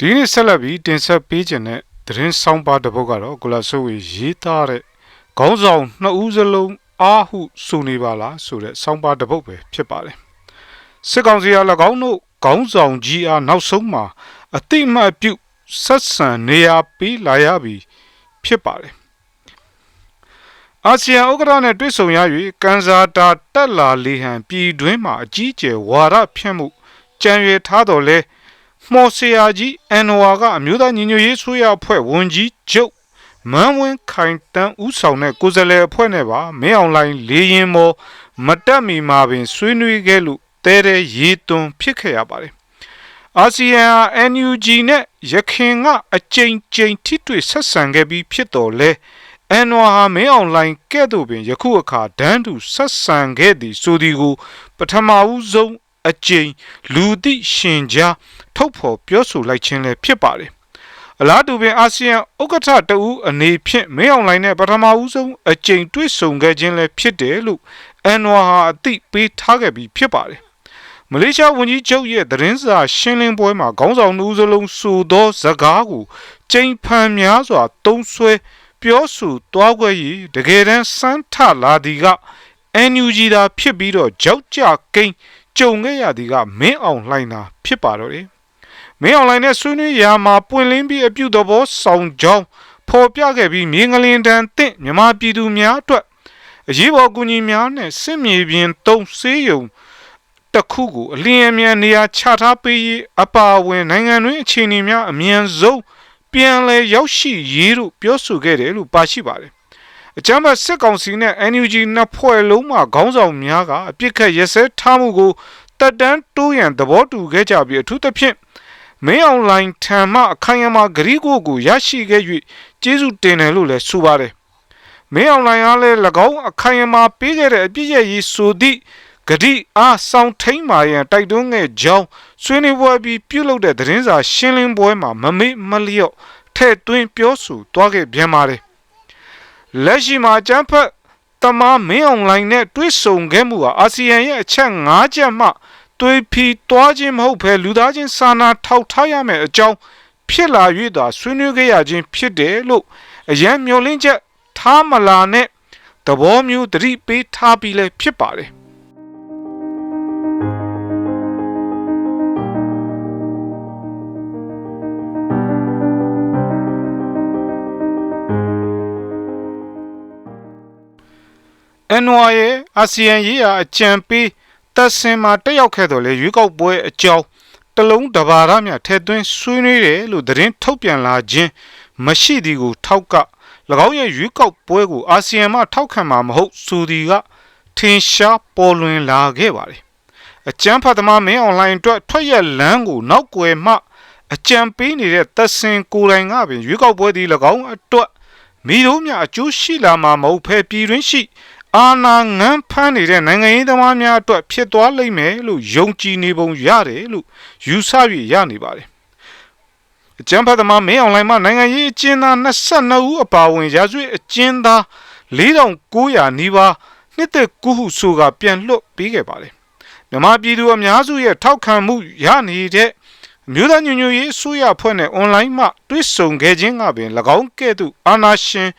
ဒီနေ့ဆက်လက်ပြီးတင်ဆက်ပေးခြင်းတဲ့သတင်းဆောင်ပါတစ်ပုဒ်ကတော့ကိုလာဆိုဝေရေးသားတဲ့ခေါင်းဆောင်နှစ်ဦးစလုံးအာဟုဆိုနေပါလားဆိုတဲ့ဆောင်ပါတစ်ပုဒ်ပဲဖြစ်ပါတယ်စစ်ကောင်စီက၎င်းတို့ခေါင်းဆောင်ကြီးအားနောက်ဆုံးမှာအတိအမှတ်ပြုဆက်ဆံနေရပြီးလာရပြီဖြစ်ပါတယ်အာဆီယံဥက္ကဋ္ဌနဲ့တွေ့ဆုံရ၍ကန်ဇာတာတက်လာလေဟန်ပြည်တွင်းမှာအကြီးအကျယ်ဝါဒဖြန့်မှုကြံရွယ်ထားတော်လဲ မော်ဆီယာကြီးအန်နဝါကအမျိုးသားညီညွတ်ရေးဆိုရအဖွဲ့ဝန်ကြီးချုပ်မန်းဝင်းခိုင်တန်းဦးဆောင်တဲ့ကိုယ်စားလှယ်အဖွဲ့နဲ့ပါမင်းအောင်လိုင်းလေရင်မော်မတက်မီမှာပင်ဆွေးနွေးခဲ့လို့တဲတဲ့ရေသွန်းဖြစ်ခဲ့ရပါတယ်အာဆီယံ NUG နဲ့ရခင်ကအကြိမ်ကြိမ်ထိတွေ့ဆက်ဆံခဲ့ပြီးဖြစ်တော်လဲအန်နဝါဟာမင်းအောင်လိုင်းကဲ့သို့ပင်ယခုအခါဒန်းတူဆက်ဆံခဲ့သည်ဆိုသည်ကိုပထမဦးဆုံး အကြိမ်လူသိရှင်ကြားထုတ်ဖော်ပြောဆိုလိုက်ခြင်းလည်းဖြစ်ပါတယ်အလားတူပင်အာဆီယံဥက္ကဋ္ဌတဦးအနေဖြင့်မင်းအောင်လှိုင်နဲ့ပထမဦးဆုံးအကြိမ်တွေ့ဆုံခဲ့ခြင်းလည်းဖြစ်တယ်လို့အန်ဝါဟာအသိပေးထားခဲ့ပြီးဖြစ်ပါတယ်မလေးရှားဝန်ကြီးချုပ်ရဲ့သတင်းစာရှင်းလင်းပွဲမှာခေါင်းဆောင်နှူးစလုံးဆိုသောစကားကိုကြိမ်ဖန်များစွာတုံးဆွဲပြောဆိုတွားခွဲ၍တကယ်တမ်းစမ်းထလာသည်က NUG သာဖြစ်ပြီးတော့ကြောက်ကြကိန်း ကြုံခဲ့ရသည်ကမင်းအောင်လှိုင်တာဖြစ်ပါတော့တယ်မင်းအွန်လိုင်းနဲ့ဆွေးနွေးရာမှာပွင့်လင်းပြီးအပြုသဘောဆောင်ကြောင်းဖော်ပြခဲ့ပြီးမြေငလင်တန်တင့်မြမပြည်သူများအတွက်အရေးပေါ်ကူညီများနဲ့စစ်မြေပြင်သုံးဆေးရုံတစ်ခုကိုအလင်းအမြန်နေရာချထားပေးရေးအပါအဝင်နိုင်ငံတွင်းအခြေအနေများအမြန်ဆုံးပြန်လည်ရောက်ရှိရေးလို့ပြောဆိုခဲ့တယ်လို့ပါရှိပါတယ် အကြမ်းဖက်စစ်ကောင်စီနဲ့ NUG နှစ်ဖွဲ့လုံးမှခေါင်းဆောင်များကအပြစ်ခတ်ရစဲထားမှုကိုတက်တန်းတိုးရန်သဘောတူခဲ့ကြပြီးအထူးသဖြင့်မင်းအောင်လိုင်းထံမှအခိုင်အမာဂရီကိုကိုရရှိခဲ့၍ကျေးဇူးတင်တယ်လို့လည်းဆိုပါတယ်မင်းအောင်လိုင်းအားလည်း၎င်းအခိုင်အမာပေးခဲ့တဲ့အပြည့်ရဲ့ရေးဆိုသည့်ဂတိအားဆောင်ထိန်မာရန်တိုက်တွန်းခဲ့ကြောင်းဆွေးနွေးပွဲပြီးပြုလုပ်တဲ့သတင်းစာရှင်းလင်းပွဲမှာမမေ့မလျော့ထဲ့သွင်းပြောဆိုသွားခဲ့ပြန်ပါတယ် လက်ရှိမှာကျန်းဖက်တမမင်းအောင်လိုင်းနဲ့တွဲဆုံခဲ့မှုဟာအာဆီယံရဲ့အချက်၅ချက်မှသွေးဖီသွားခြင်းမဟုတ်ဘဲလူသားချင်းစာနာထောက်ထားရမယ်အကြောင်းဖြစ်လာ၍သာဆွေးနွေးခဲ့ရခြင်းဖြစ်တယ်လို့အရန်မျောလင်းချက်ထားမလာနဲ့သဘောမျိုးတတိပေးထားပြီးလဲဖြစ်ပါတယ် အန်ဝါရဲ့အာဆီယံရေးရာအကြံပေးတက်ဆင်မှာတက်ရောက်ခဲ့တော်လဲရွေးကောက်ပွဲအကြောင်းတလုံးတဘာရမြထဲသွင်းဆွေးနွေးတယ်လို့သတင်းထုတ်ပြန်လာခြင်းမရှိသည်ကိုထောက်က၎င်းရဲ့ရွေးကောက်ပွဲကိုအာဆီယံမှထောက်ခံမှာမဟုတ်ဆိုသည်ကထင်ရှားပေါ်လွင်လာခဲ့ပါတယ်အကြမ်းဖတ်သမားမင်းအွန်လိုင်းအတွက်ထွက်ရက်လမ်းကိုနောက်ွယ်မှအကြံပေးနေတဲ့သက်စင်ကိုယ်တိုင်ကပင်ရွေးကောက်ပွဲသည်၎င်းအတွက်မိတို့များအကျိုးရှိလာမှာမဟုတ်ဖဲပြည်တွင်းရှိ အာဏာငန်းဖမ်းနေတဲ့နိုင်ငံရေးသမားများအတွက်ဖြစ်သွားလိမ့်မယ်လို့ယုံကြည်နေပုံရတယ်လို့ယူဆ၍ရနေပါတယ်။အကြံဖတ်သမားမင်းအွန်လိုင်းမှာနိုင်ငံရေးအကျဉ်းသား22ဦးအပါအဝင်ရာဇဝတ်အကျဉ်းသား4900နီးပါးနှစ်သက်ကူးဟုဆိုကပြန်လွတ်ပေးခဲ့ပါတယ်။မြမပြည်သူအများစုရဲ့ထောက်ခံမှုရနေတဲ့မြို့သားညညရေးအစိုးရဖွဲ့နဲ့အွန်လိုင်းမှာတွေ့ဆုံခဲ့ခြင်းကပင်၎င်းကဲ့သို့အာဏာရှင်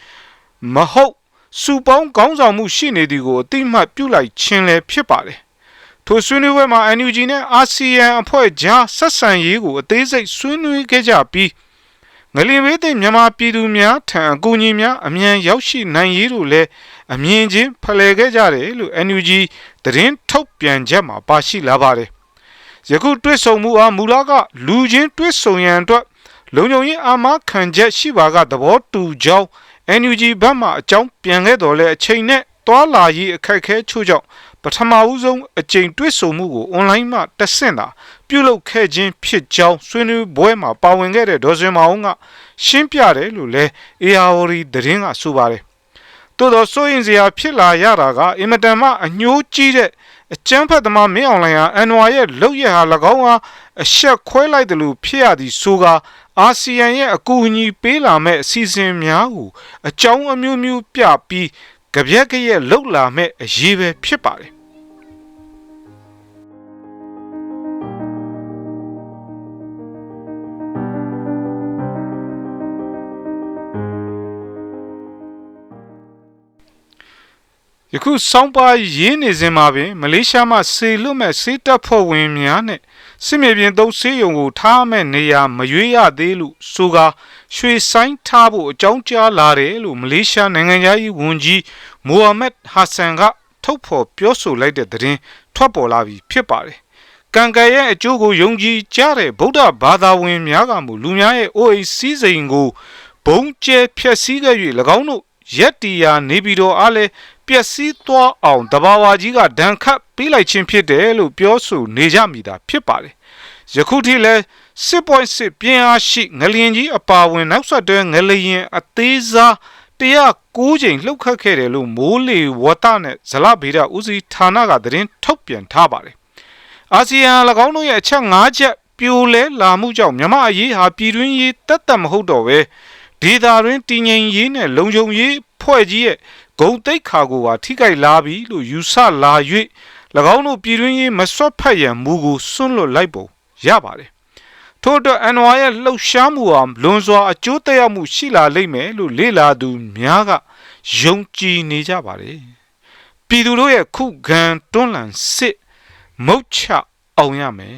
မဟုတ် စုပေါင်းခေါင်းဆောင်မှုရှိနေသည်ကိုအတိမတ်ပြုလိုက်ခြင်းလည်းဖြစ်ပါတယ်။ထိုဆွေးနွေးပွဲမှာ NUG နဲ့အာဆီယံအဖွဲ့ကြားဆက်ဆံရေးကိုအသေးစိတ်ဆွေးနွေးခဲ့ကြပြီးငလင်ဘေးသိမြန်မာပြည်သူများထံအကူအညီများအမြန်ရောက်ရှိနိုင်ရေးတို့လည်းအမြင်ချင်းဖလှယ်ခဲ့ကြတယ်လို့ NUG သတင်းထုတ်ပြန်ချက်မှာပါရှိလာပါတယ်။ယခုတွေ့ဆုံမှုအားမူလကလူချင်းတွေ့ဆုံရန်အတွက်လုံခြုံရေးအာမခံချက်ရှိပါကသဘောတူကြောင်း NUG ဘက်မှအကြောင်းပြန်ခဲ့တော်လဲအချိန်နဲ့တွာလာရေးအခက်ခဲချို့ကြောင့်ပထမဦးဆုံးအကြိမ်တွေ့ဆုံမှုကိုအွန်လိုင်းမှာတက်ဆင့်တာပြုလုပ်ခဲ့ခြင်းဖြစ်ကြောင်းဆွေးနွေးပွဲမှာပါဝင်ခဲ့တဲ့ဒေါ်စင်မောင်ကရှင်းပြတယ်လို့လဲ ARD သတင်းကဆိုပါတယ်။သို့သောစိုးရင်စရာဖြစ်လာရတာကအင်မတန်မှအညှိုးကြီးတဲ့ အကျန်းဖတ်သမားမင်းအွန်လိုင်းဟာအန်ဝါရဲ့လောက်ရဟာ၎င်းဟာအဆက်ခွဲလိုက်တယ်လို့ဖြစ်ရသည်ဆိုကအာဆီယံရဲ့အကူအညီပေးလာမဲ့အစီအစဉ်များကိုအကြောင်းအမျိုးမျိုးပြပြီးကြပြက်ကရဲ့လှုပ်လာမဲ့အရေးပဲဖြစ်ပါတယ် ယခုစောင်းပါရေးနေစဉ်မှာပင်မလေးရှားမှစေလွတ်မဲ့စေးတပ်ဖွဲ့ဝင်များနဲ့စစ်မြေပြင်သုံးစေးရုံကိုထားမဲ့နေရာမရွေးရသေးလို့ဆိုကာရွှေဆိုင်ထားဖို့အကြောင်းကြားလာတယ်လို့မလေးရှားနိုင်ငံသားကြီးဝန်ကြီးမိုဟာမက်ဟာဆန်ကထုတ်ဖော်ပြောဆိုလိုက်တဲ့သတင်းထွက်ပေါ်လာပြီဖြစ်ပါတယ်။ကံကံရဲ့အကျိုးကိုယုံကြည်ကြတဲ့ဗုဒ္ဓဘာသာဝင်များကမူလူများရဲ့အိုးအိမ်စည်းစိမ်ကိုဘုံကျဲဖျက်ဆီးခဲ့၍၎င်းတို့ရက်တီယာနေပြည်တော်အားလည်း ပျက်စီးသွားအောင်တဘာဝကြီးကဒဏ်ခတ်ပေးလိုက်ခြင်းဖြစ်တယ်လို့ပြောဆိုနေကြမိတာဖြစ်ပါတယ်။ယခုထိလည်း6.6ပြင်းအားရှိငလျင်ကြီးအပါဝင်နောက်ဆက်တွဲငလျင်အသေးစား109ချိန်လှုပ်ခတ်ခဲ့တယ်လို့မိုးလေဝသနဲ့ဇလဗေဒဦးစီးဌာနကသတင်းထုတ်ပြန်ထားပါတယ်။အာဆီယံ၎င်းတို့ရဲ့အချက်၅ချက်ပြိုလဲလာမှုကြောင့်မြမအရေးဟာပြည်တွင်းရေးတက်တက်မဟုတ်တော့ပဲဒေသတွင်းတည်ငြိမ်ရေးနဲ့လုံခြုံရေးဖွဲ့ကြီးရဲ့ ဂုံတိတ်ခါကိုပါထိခိုက်လာပြီလို့ယူဆလာ၍၎င်းတို့ပြည်တွင်းရေးမစွတ်ဖက်ရန်မူကိုစွန့်လွတ်လိုက်ပုံရပါတယ်ထို့အတွက်အန်ဝါရဲ့လှုပ်ရှားမှုဟာလွန်စွာအကျိုးသက်ရောက်မှုရှိလာလိမ့်မယ်လို့လေ့လာသူများကယုံကြည်နေကြပါတယ်ပြည်သူတို့ရဲ့ခုခံတွန်းလှန်စစ်မုတ်ချအောင်ရမယ်